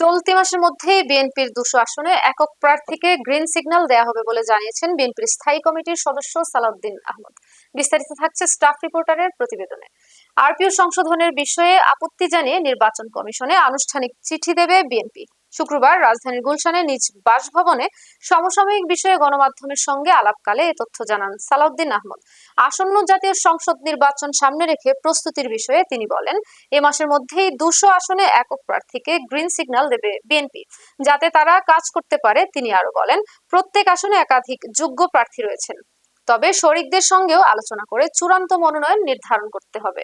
চলতি মাসের মধ্যে বিএনপির দুশো আসনে একক প্রার্থীকে গ্রিন সিগন্যাল দেওয়া হবে বলে জানিয়েছেন বিএনপির স্থায়ী কমিটির সদস্য সালাউদ্দিন আহমদ। বিস্তারিত থাকছে স্টাফ রিপোর্টারের প্রতিবেদনে। আরপিও সংশোধনের বিষয়ে আপত্তি জানিয়ে নির্বাচন কমিশনে আনুষ্ঠানিক চিঠি দেবে বিএনপি। শুক্রবার রাজধানীর গুলশানে নিজ বাসভবনে সমসাময়িক বিষয়ে গণমাধ্যমের সঙ্গে আলাপকালে এ তথ্য জানান সালাউদ্দিন আহমদ। আসন্ন জাতীয় সংসদ নির্বাচন সামনে রেখে প্রস্তুতির বিষয়ে তিনি বলেন, এ মাসের মধ্যেই দুশো আসনে একক প্রার্থীকে গ্রিন সিগন্যাল দেবে বিএনপি। যাতে তারা কাজ করতে পারে, তিনি আরও বলেন, প্রত্যেক আসনে একাধিক যোগ্য প্রার্থী রয়েছেন। তবে শরিকদের সঙ্গেও আলোচনা করে চূড়ান্ত মনোনয়ন নির্ধারণ করতে হবে।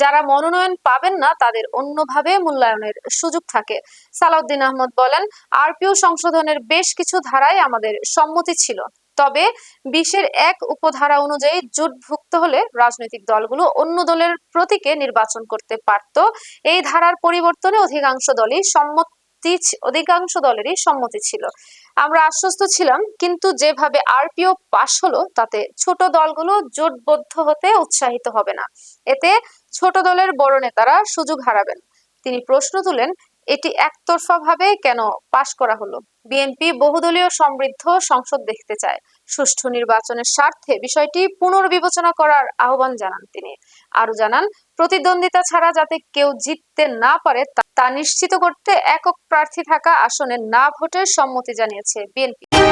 যারা মনোনয়ন পাবেন না, তাদের অন্যভাবে মূল্যায়নের সুযোগ থাকে। সালাউদ্দিন আহমদ বলেন, আরপিও সংশোধনের বেশ কিছু ধারায় আমাদের সম্মতি ছিল। তবে বিশের এক উপধারা অনুযায়ী জোটভুক্ত হলে রাজনৈতিক দলগুলো অন্য দলের প্রতীকে নির্বাচন করতে পারত। এই ধারার পরিবর্তনে অধিকাংশ দলই সম্মতি ছি- অধিকাংশ দলেরই সম্মতি ছিল। আমরা আশ্বস্ত ছিলাম, কিন্তু যেভাবে আরপিও পাশ হলো, তাতে ছোট দলগুলো জোটবদ্ধ হতে উৎসাহিত হবে না। এতে ছোট দলের বড় নেতারা সুযোগ হারাবেন। তিনি প্রশ্ন তুলেন এটি একতরফা ভাবে কেন পাশ করা হলো? বিএনপি বহুদলীয় সমৃদ্ধ সংসদ দেখতে চায়। সুষ্ঠু নির্বাচনের স্বার্থে বিষয়টি পুনর্বিবেচনা করার আহ্বান জানান তিনি। আরও জানান, প্রতিদ্বন্দ্বিতা ছাড়া যাতে কেউ জিততে না পারে তা নিশ্চিত করতে একক প্রার্থী থাকা আসনে না ভোটের সম্মতি জানিয়েছে বিএনপি